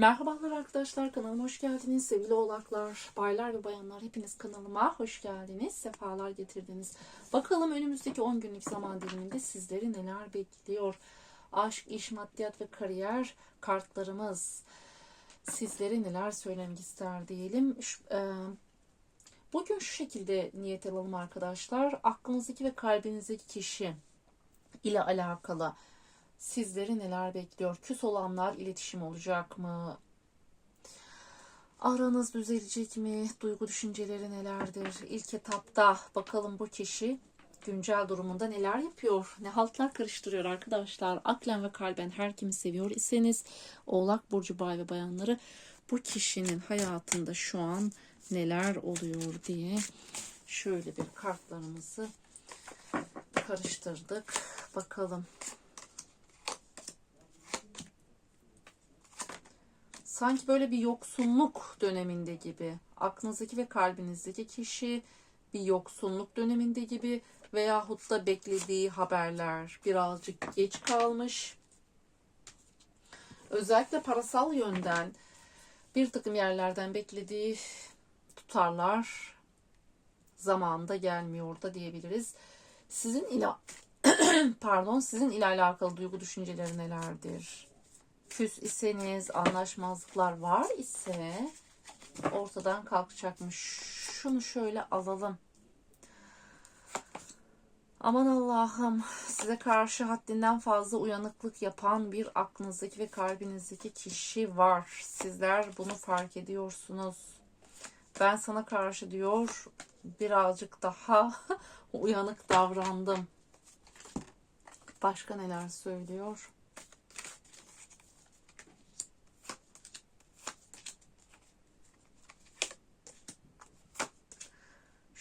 Merhabalar arkadaşlar kanalıma hoş geldiniz sevgili oğlaklar, baylar ve bayanlar hepiniz kanalıma hoş geldiniz, sefalar getirdiniz. Bakalım önümüzdeki 10 günlük zaman diliminde sizleri neler bekliyor? Aşk, iş, maddiyat ve kariyer kartlarımız sizlere neler söylemek ister diyelim. Şu- e, Bugün şu şekilde niyet alalım arkadaşlar. Aklınızdaki ve kalbinizdeki kişi ile alakalı sizleri neler bekliyor? Küs olanlar iletişim olacak mı? Aranız düzelecek mi? Duygu düşünceleri nelerdir? İlk etapta bakalım bu kişi güncel durumunda neler yapıyor? Ne haltlar karıştırıyor arkadaşlar? Aklen ve kalben her kimi seviyor iseniz Oğlak Burcu bay ve bayanları bu kişinin hayatında şu an neler oluyor diye şöyle bir kartlarımızı karıştırdık. Bakalım. Sanki böyle bir yoksunluk döneminde gibi. Aklınızdaki ve kalbinizdeki kişi bir yoksunluk döneminde gibi veyahut da beklediği haberler birazcık geç kalmış. Özellikle parasal yönden bir takım yerlerden beklediği tutarlar zamanında gelmiyor da diyebiliriz. Sizin ile pardon sizin ile alakalı duygu düşünceleri nelerdir? Küs iseniz, anlaşmazlıklar var ise ortadan kalkacakmış. Şunu şöyle alalım. Aman Allah'ım size karşı haddinden fazla uyanıklık yapan bir aklınızdaki ve kalbinizdeki kişi var. Sizler bunu fark ediyorsunuz. Ben sana karşı diyor birazcık daha uyanık davrandım. Başka neler söylüyor?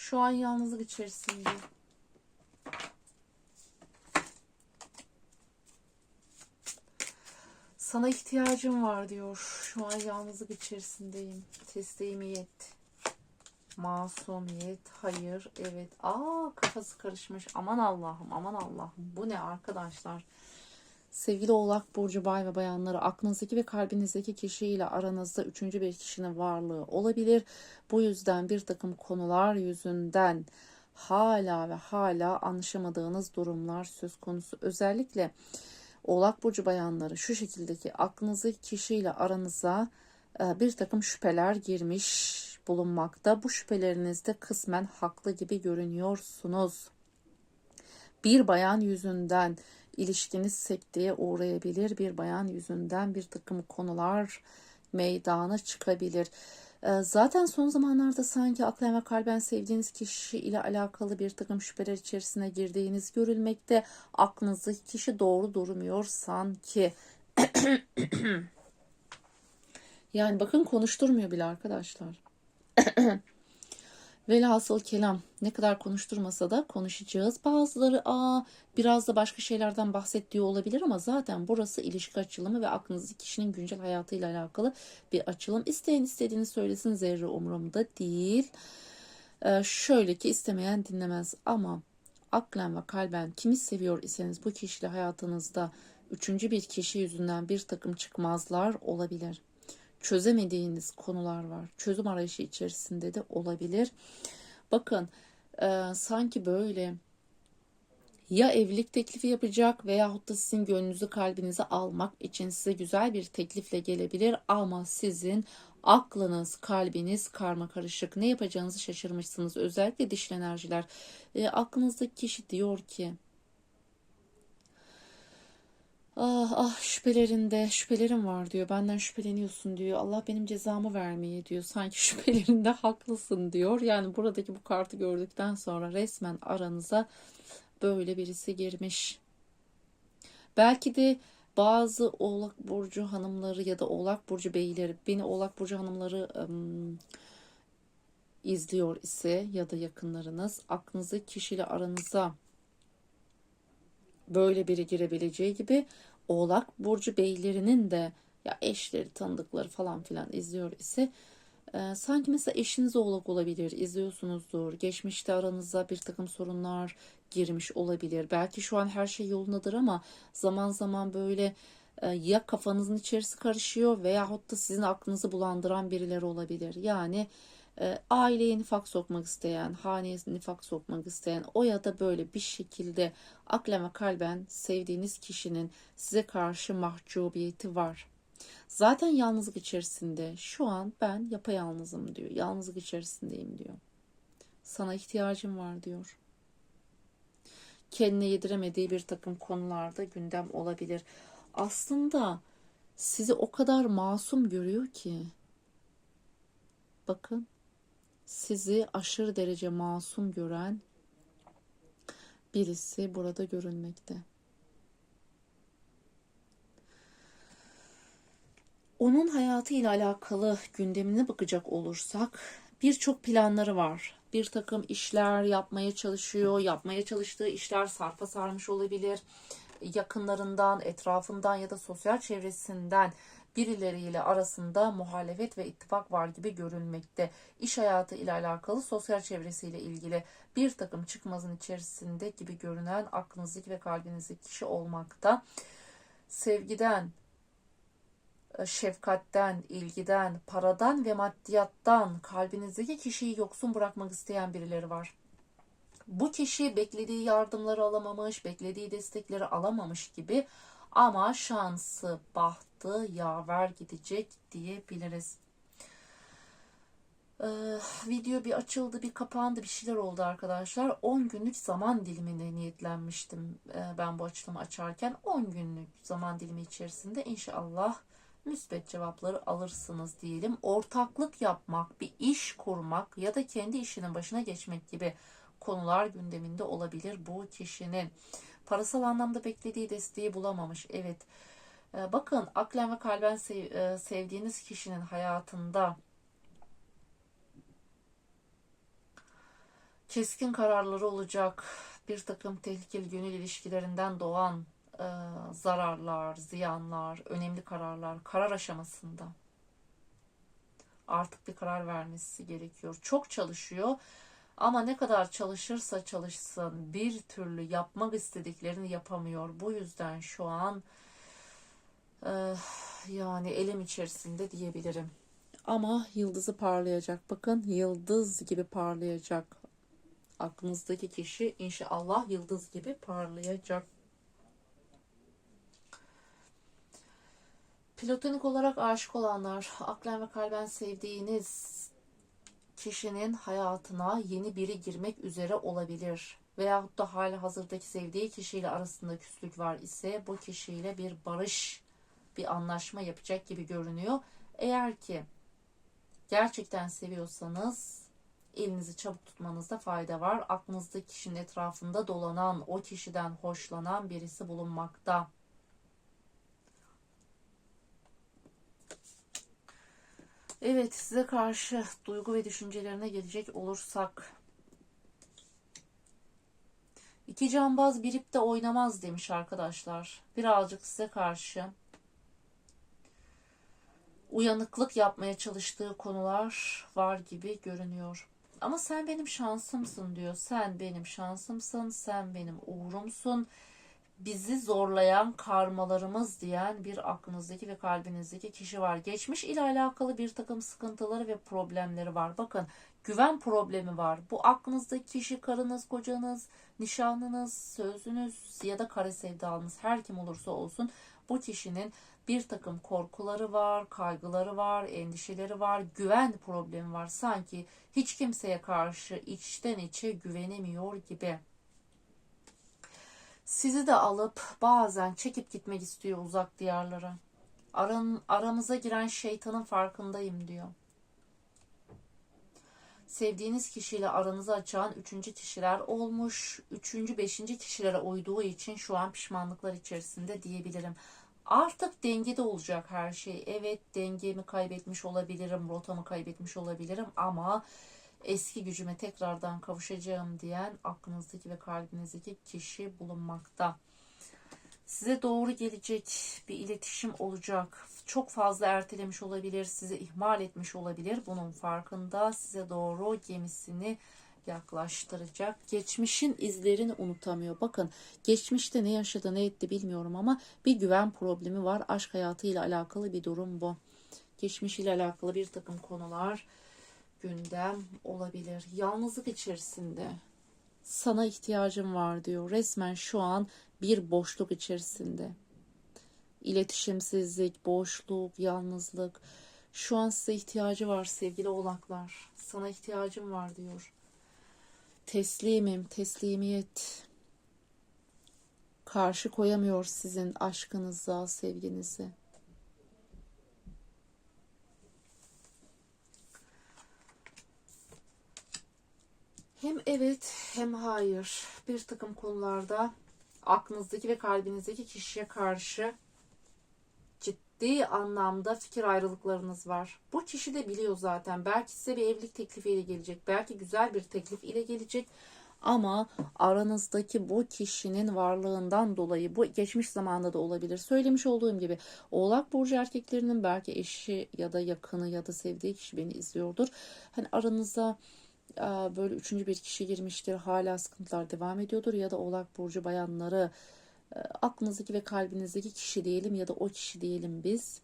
Şu an yalnızlık içerisinde. Sana ihtiyacım var diyor. Şu an yalnızlık içerisindeyim. Teslimiyet. Masumiyet. Hayır. Evet. Aa kafası karışmış. Aman Allah'ım. Aman Allah'ım. Bu ne arkadaşlar? Sevgili Oğlak Burcu Bay ve Bayanları aklınızdaki ve kalbinizdeki kişiyle aranızda üçüncü bir kişinin varlığı olabilir. Bu yüzden bir takım konular yüzünden hala ve hala anlaşamadığınız durumlar söz konusu. Özellikle Oğlak Burcu Bayanları şu şekildeki aklınızdaki kişiyle aranıza e, bir takım şüpheler girmiş bulunmakta. Bu şüphelerinizde kısmen haklı gibi görünüyorsunuz. Bir bayan yüzünden ilişkiniz sekteye uğrayabilir. Bir bayan yüzünden bir takım konular meydana çıkabilir. Ee, Zaten son zamanlarda sanki aklen ve kalben sevdiğiniz kişi ile alakalı bir takım şüpheler içerisine girdiğiniz görülmekte. Aklınızdaki kişi doğru durmuyor sanki. Yani bakın konuşturmuyor bile arkadaşlar. Velhasıl kelam ne kadar konuşturmasa da konuşacağız. Bazıları aa biraz da başka şeylerden bahsettiği olabilir ama zaten burası ilişki açılımı ve aklınızdaki kişinin güncel hayatıyla alakalı bir açılım. İsteyen istediğini söylesin zerre umurumda değil. Ee, şöyle ki istemeyen dinlemez ama aklen ve kalben kimi seviyor iseniz bu kişiyle hayatınızda üçüncü bir kişi yüzünden bir takım çıkmazlar olabilir çözemediğiniz konular var. Çözüm arayışı içerisinde de olabilir. Bakın e, sanki böyle ya evlilik teklifi yapacak veyahut da sizin gönlünüzü kalbinize almak için size güzel bir teklifle gelebilir ama sizin aklınız, kalbiniz karma karışık. Ne yapacağınızı şaşırmışsınız. Özellikle dişil enerjiler. E, aklınızdaki kişi diyor ki Ah ah şüphelerinde şüphelerim var diyor. Benden şüpheleniyorsun diyor. Allah benim cezamı vermeye diyor. Sanki şüphelerinde haklısın diyor. Yani buradaki bu kartı gördükten sonra resmen aranıza böyle birisi girmiş. Belki de bazı Oğlak Burcu hanımları ya da Oğlak Burcu beyleri beni Oğlak Burcu hanımları ım, izliyor ise ya da yakınlarınız aklınızdaki kişiyle aranıza böyle biri girebileceği gibi Oğlak Burcu beylerinin de ya eşleri, tanıdıkları falan filan izliyor ise e, sanki mesela eşiniz oğlak olabilir, izliyorsunuzdur. Geçmişte aranıza bir takım sorunlar girmiş olabilir. Belki şu an her şey yolundadır ama zaman zaman böyle e, ya kafanızın içerisi karışıyor veyahut da sizin aklınızı bulandıran birileri olabilir. Yani aileye nifak sokmak isteyen, haneye nifak sokmak isteyen o ya da böyle bir şekilde aklen kalben sevdiğiniz kişinin size karşı mahcubiyeti var. Zaten yalnızlık içerisinde şu an ben yapayalnızım diyor. Yalnızlık içerisindeyim diyor. Sana ihtiyacım var diyor. Kendine yediremediği bir takım konularda gündem olabilir. Aslında sizi o kadar masum görüyor ki. Bakın sizi aşırı derece masum gören birisi burada görünmekte. Onun hayatı ile alakalı gündemine bakacak olursak birçok planları var. Bir takım işler yapmaya çalışıyor. Yapmaya çalıştığı işler sarpa sarmış olabilir. Yakınlarından, etrafından ya da sosyal çevresinden birileriyle arasında muhalefet ve ittifak var gibi görülmekte. İş hayatı ile alakalı sosyal çevresiyle ilgili bir takım çıkmazın içerisinde gibi görünen aklınızdaki ve kalbinizdeki kişi olmakta. Sevgiden, şefkatten, ilgiden, paradan ve maddiyattan kalbinizdeki kişiyi yoksun bırakmak isteyen birileri var. Bu kişi beklediği yardımları alamamış, beklediği destekleri alamamış gibi ama şansı, bahtı yaver gidecek diyebiliriz. Ee, video bir açıldı, bir kapandı, bir şeyler oldu arkadaşlar. 10 günlük zaman dilimine niyetlenmiştim ee, ben bu açılımı açarken. 10 günlük zaman dilimi içerisinde inşallah müsbet cevapları alırsınız diyelim. Ortaklık yapmak, bir iş kurmak ya da kendi işinin başına geçmek gibi konular gündeminde olabilir bu kişinin. Parasal anlamda beklediği desteği bulamamış. Evet. Ee, bakın aklen ve kalben e, sevdiğiniz kişinin hayatında keskin kararları olacak. Bir takım tehlikeli gönül ilişkilerinden doğan e, zararlar, ziyanlar, önemli kararlar, karar aşamasında artık bir karar vermesi gerekiyor. Çok çalışıyor ama ne kadar çalışırsa çalışsın bir türlü yapmak istediklerini yapamıyor. Bu yüzden şu an e, yani elim içerisinde diyebilirim. Ama yıldızı parlayacak. Bakın yıldız gibi parlayacak. Aklınızdaki kişi inşallah yıldız gibi parlayacak. Platonik olarak aşık olanlar, aklen ve kalben sevdiğiniz kişinin hayatına yeni biri girmek üzere olabilir. Veyahut da hali hazırdaki sevdiği kişiyle arasında küslük var ise bu kişiyle bir barış, bir anlaşma yapacak gibi görünüyor. Eğer ki gerçekten seviyorsanız elinizi çabuk tutmanızda fayda var. Aklınızda kişinin etrafında dolanan, o kişiden hoşlanan birisi bulunmakta. Evet size karşı duygu ve düşüncelerine gelecek olursak. İki cambaz birip de oynamaz demiş arkadaşlar. Birazcık size karşı uyanıklık yapmaya çalıştığı konular var gibi görünüyor. Ama sen benim şansımsın diyor. Sen benim şansımsın, sen benim uğrumsun bizi zorlayan karmalarımız diyen bir aklınızdaki ve kalbinizdeki kişi var. Geçmiş ile alakalı bir takım sıkıntıları ve problemleri var. Bakın güven problemi var. Bu aklınızdaki kişi karınız, kocanız, nişanlınız, sözünüz ya da kare sevdalınız her kim olursa olsun bu kişinin bir takım korkuları var, kaygıları var, endişeleri var, güven problemi var. Sanki hiç kimseye karşı içten içe güvenemiyor gibi sizi de alıp bazen çekip gitmek istiyor uzak diyarlara. Aran, aramıza giren şeytanın farkındayım diyor. Sevdiğiniz kişiyle aranızı açan üçüncü kişiler olmuş. Üçüncü, beşinci kişilere uyduğu için şu an pişmanlıklar içerisinde diyebilirim. Artık dengede olacak her şey. Evet dengemi kaybetmiş olabilirim, rotamı kaybetmiş olabilirim ama eski gücüme tekrardan kavuşacağım diyen aklınızdaki ve kalbinizdeki kişi bulunmakta. Size doğru gelecek bir iletişim olacak. Çok fazla ertelemiş olabilir, sizi ihmal etmiş olabilir. Bunun farkında size doğru gemisini yaklaştıracak. Geçmişin izlerini unutamıyor. Bakın geçmişte ne yaşadı ne etti bilmiyorum ama bir güven problemi var. Aşk hayatıyla alakalı bir durum bu. Geçmişiyle alakalı bir takım konular gündem olabilir. Yalnızlık içerisinde sana ihtiyacım var diyor. Resmen şu an bir boşluk içerisinde. İletişimsizlik, boşluk, yalnızlık. Şu an size ihtiyacı var sevgili oğlaklar. Sana ihtiyacım var diyor. Teslimim, teslimiyet. Karşı koyamıyor sizin aşkınıza, sevginize. Hem evet hem hayır. Bir takım konularda aklınızdaki ve kalbinizdeki kişiye karşı ciddi anlamda fikir ayrılıklarınız var. Bu kişi de biliyor zaten. Belki size bir evlilik teklifiyle gelecek. Belki güzel bir teklif ile gelecek. Ama aranızdaki bu kişinin varlığından dolayı bu geçmiş zamanda da olabilir. Söylemiş olduğum gibi Oğlak Burcu erkeklerinin belki eşi ya da yakını ya da sevdiği kişi beni izliyordur. Hani aranıza böyle üçüncü bir kişi girmiştir. Hala sıkıntılar devam ediyordur ya da Oğlak Burcu bayanları e, aklınızdaki ve kalbinizdeki kişi diyelim ya da o kişi diyelim biz.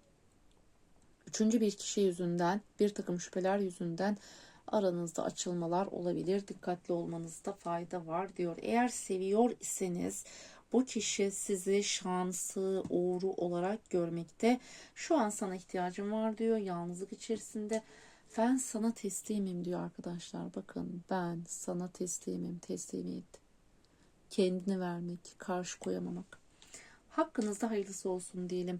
Üçüncü bir kişi yüzünden bir takım şüpheler yüzünden aranızda açılmalar olabilir. Dikkatli olmanızda fayda var diyor. Eğer seviyor iseniz bu kişi sizi şansı, uğru olarak görmekte. Şu an sana ihtiyacım var diyor. Yalnızlık içerisinde. Ben sana teslimim diyor arkadaşlar. Bakın ben sana teslimim. Teslimiyet. Kendini vermek, karşı koyamamak. Hakkınızda hayırlısı olsun diyelim.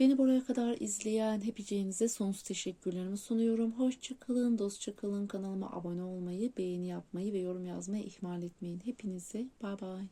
Beni buraya kadar izleyen hepinize sonsuz teşekkürlerimi sunuyorum. Hoşçakalın, dostça kalın. Kanalıma abone olmayı, beğeni yapmayı ve yorum yazmayı ihmal etmeyin. Hepinize bay bay.